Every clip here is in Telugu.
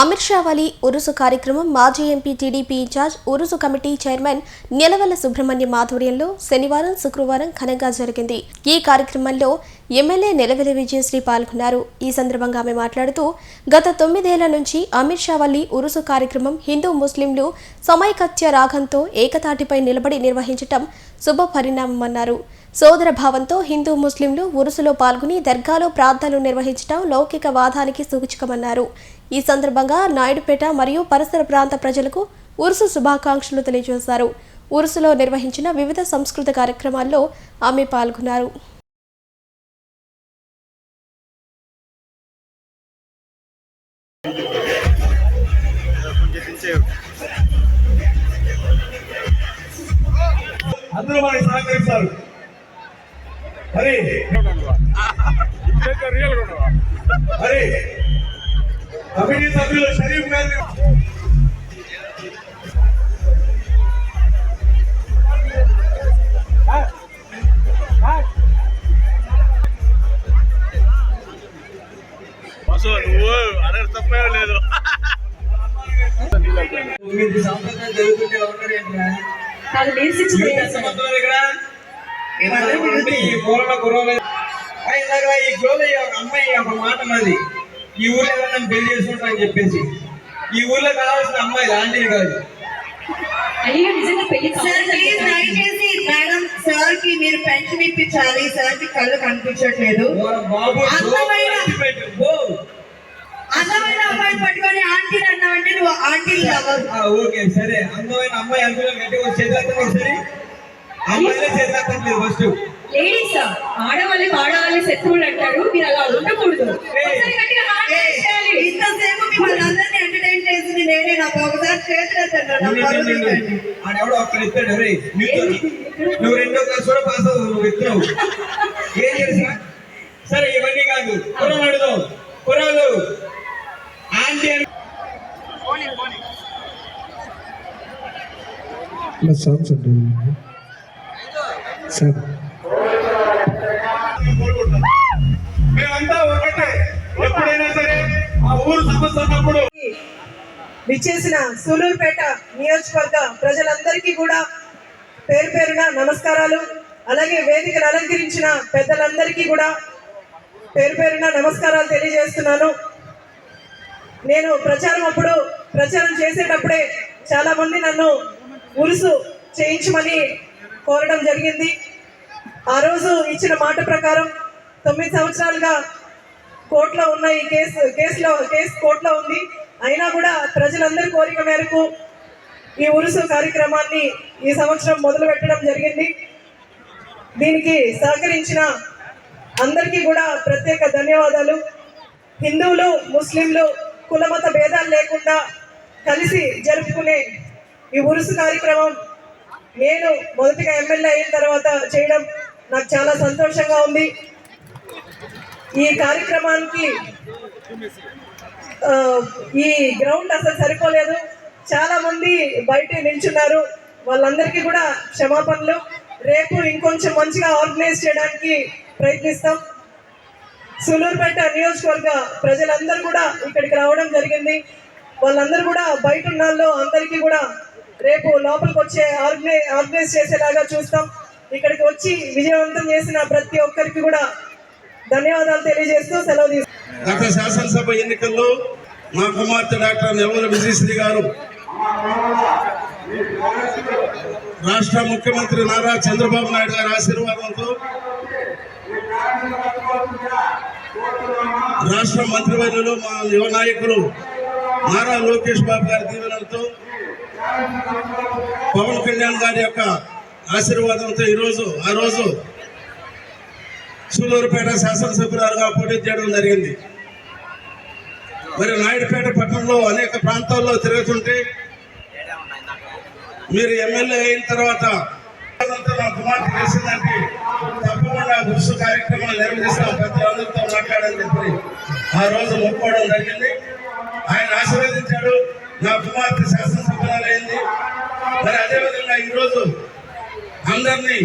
అమిత్ షావలి ఉరుసు కార్యక్రమం మాజీ MP TDP incharge Urus committee chairman Nilavalla Subrahmanyam ఆధ్వర్యంలో శనివారం శుక్రవారం ఘనంగా జరిగింది. ఈ కార్యక్రమంలో ఎమ్మెల్యే నిలవెల విజయశ్రీ పాల్గొన్నారు. ఈ సందర్భంగా ఆమె మాట్లాడుతూ గత తొమ్మిదేళ్ళ నుంచి అమిత్ షా ఉరుసు కార్యక్రమం హిందూ ముస్లింలు సమైకత్య రాగంతో ఏకతాటిపై నిలబడి నిర్వహించటం శుభ పరిణామమన్నారు సోదర భావంతో హిందూ ముస్లింలు ఉరుసులో పాల్గొని దర్గాలో ప్రార్థనలు నిర్వహించడం లౌకిక వాదానికి సూచికమన్నారు. ఈ సందర్భంగా నాయుడుపేట మరియు పరిసర ప్రాంత ప్రజలకు ఉరుసు శుభాకాంక్షలు తెలియజేశారు. ఉరుసులో నిర్వహించిన వివిధ సంస్కృత కార్యక్రమాల్లో ఆమె పాల్గొన్నారు. అందరూ మనకి సహకరిస్తారు మరి మరి కమిటీ సభ్యులు షరీఫ్ గారిని లేదు? నాకు బేసిక్స్ ఈ కురవలేదు ఆ, ఇందాక ఈ గోల ఒక అమ్మాయి ఒక మాట ఉన్నది ఈ ఊర్లో ఎవరైనా పెళ్ళి చేసుకుంటా అని చెప్పేసి. ఈ ఊర్లో కావాల్సిన అమ్మాయి లాంటివి కాదు. అయ్యో నిజంగా పెళ్ళి సార్ ప్లీజ్ దయచేసి మేడం సార్కి మీరు పెన్షన్ ఇప్పించాలి. సార్కి కళ్ళు కనిపించట్లేదు. అందమైన-. అందమైన అమ్మాయిని పట్టుకొని ఆంటీ అన్నావంటే నువ్వు ఆంటీ ఓకే సరే. అందమైన అమ్మాయి అనుకున్నా గట్టిగా చేసేస్తాను ఒకసారి. అమ్మాయిలే చేసేస్తాను ఫస్ట్ లేడీస్ ఆడవాళ్ళకి ఆడవాళ్ళ శత్రువులు అంటారు. మీరు అలా ఉండకూడదు. ఒకసారి గట్టిగా hand raise చేయాలి. ఇంతసేపు మిమ్మల్ని అందరినీ ఎంటర్టైన్ చేసింది నేనే. నాకు ఒకసారి చేతులు ఆడెవడో అక్కడ ఇస్తాడు రే నువ్వు రెండో క్లాస్ కూడా పాస్ అవ్వదు నువ్వు ఇస్తున్నావు ఏం చేసా సరే ఇవన్నీ కాదు. కుర్రం అడుగుదాం. కుర్రాలు ఆంటీ సాంగ్స్ ఉంటుంది ఉన్నప్పుడు విచ్చేసిన సూలూరుపేట నియోజకవర్గ ప్రజలందరికీ కూడా పేరు పేరున నమస్కారాలు. అలాగే వేదికను అలంకరించిన పెద్దలందరికీ కూడా పేరు పేరున నమస్కారాలు తెలియజేస్తున్నాను. నేను ప్రచారం అప్పుడు ప్రచారం చేసేటప్పుడే చాలా మంది నన్ను ఉరుసు చేయించమని కోరడం జరిగింది. ఆ రోజు ఇచ్చిన మాట ప్రకారం తొమ్మిది సంవత్సరాలుగా కోర్టులో ఉన్న ఈ కేసు కేసులో కేసు కోర్టులో ఉంది. అయినా కూడా ప్రజలందరి కోరిక మేరకు ఈ ఉరుసు కార్యక్రమాన్ని ఈ సంవత్సరం మొదలు పెట్టడం జరిగింది. దీనికి సహకరించిన అందరికీ కూడా ప్రత్యేక ధన్యవాదాలు. హిందువులు ముస్లింలు కులమత భేదాలు లేకుండా కలిసి జరుపుకునే ఈ ఉరుసు కార్యక్రమం నేను మొదటిగా ఎమ్మెల్యే అయిన తర్వాత చేయడం నాకు చాలా సంతోషంగా ఉంది. ఈ కార్యక్రమానికి ఈ గ్రౌండ్ అసలు సరిపోలేదు. చాలా మంది బయట నిల్చున్నారు. వాళ్ళందరికీ కూడా క్షమాపణలు. రేపు ఇంకొంచెం మంచిగా ఆర్గనైజ్ చేయడానికి ప్రయత్నిస్తాం. సులూరుపేట నియోజకవర్గ ప్రజలందరూ కూడా ఇక్కడికి రావడం జరిగింది. వాళ్ళందరూ కూడా బయట ఉన్న వాళ్ళు అందరికీ కూడా రేపు లోపలికి వచ్చే ఆర్గనైజ్ ఆర్గనైజ్ చేసేలాగా చూస్తాం. ఇక్కడికి వచ్చి విజయవంతం చేసిన ప్రతి ఒక్కరికి కూడా ధన్యవాదాలు తెలియజేస్తూ సెలవు తీసుకుంటాం గత శాసనసభ ఎన్నికల్లో మా కుమార్తె డాక్టర్ నిర్మల విజయశ్రీ గారు రాష్ట్ర ముఖ్యమంత్రి నారా చంద్రబాబు నాయుడు గారి ఆశీర్వాదంతో రాష్ట్ర మంత్రివర్యులు మా యువ నాయకులు నారా లోకేష్ బాబు గారి దీవెనలతో పవన్ కళ్యాణ్ గారి యొక్క ఆశీర్వాదంతో ఈరోజు ఆ రోజు సూలూరుపేట శాసనసభ్యురాలుగా పోటీ చేయడం జరిగింది. మరి నాయుడుపేట పట్టణంలో అనేక ప్రాంతాల్లో తిరుగుతుంటే మీరు ఎమ్మెల్యే అయిన తర్వాత నా కుమార్తె చేసిందంటే తప్పకుండా గురుసు కార్యక్రమం నిర్వహిస్తాం పెద్దలందరితో మాట్లాడని చెప్పి ఆ రోజు మొక్కోవడం జరిగింది. ఆయన ఆశీర్వదించాడు. నా కుమార్తె శాసన మరి అదేవిధంగా ఈరోజు అందరినీ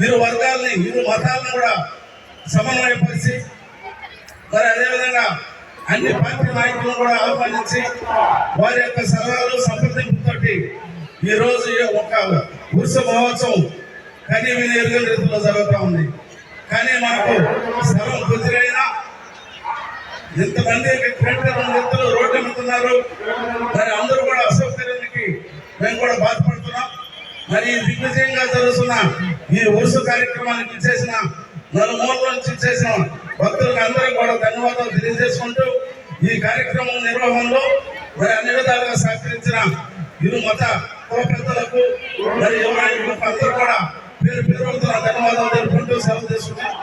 ఇరు వర్గాల్ని ఇరు మతాలను కూడా సమన్వయపరిచి మరి అదేవిధంగా అన్ని పార్టీ నాయకులను కూడా ఆహ్వానించి వారి యొక్క సలహాలు సంప్రదింపుతోటి ఈ రోజు ఈ ఒక ఉత్సవ మహోత్సవం కనీ విని ఎరుగని రీతిలో జరుగుతూ ఉంది. కానీ మనకు స్థలం కుదిరైనా ఇంతమంది వ్యక్తులు రోడ్డు ఎమ్ముతున్నారు మరి అందరూ కూడా మేము కూడా బాధపడుతున్నాం. మరి దిగ్విజయంగా జరుగుతున్న ఈ ఉరుసు కార్యక్రమానికి ఇచ్చేసిన నలుమూల నుంచి ఇచ్చేసిన భక్తులకు అందరికీ కూడా ధన్యవాదాలు తెలియజేసుకుంటూ ఈ కార్యక్రమం నిర్వహణలో మరి అన్ని విధాలుగా సహకరించిన ఇరు మత కుల పెద్దలకు మరి యువనాయకులకు అందరూ కూడా పేరు పేరు ధన్యవాదాలు తెలుపుకుంటూ సెలవు తీసుకుంటాం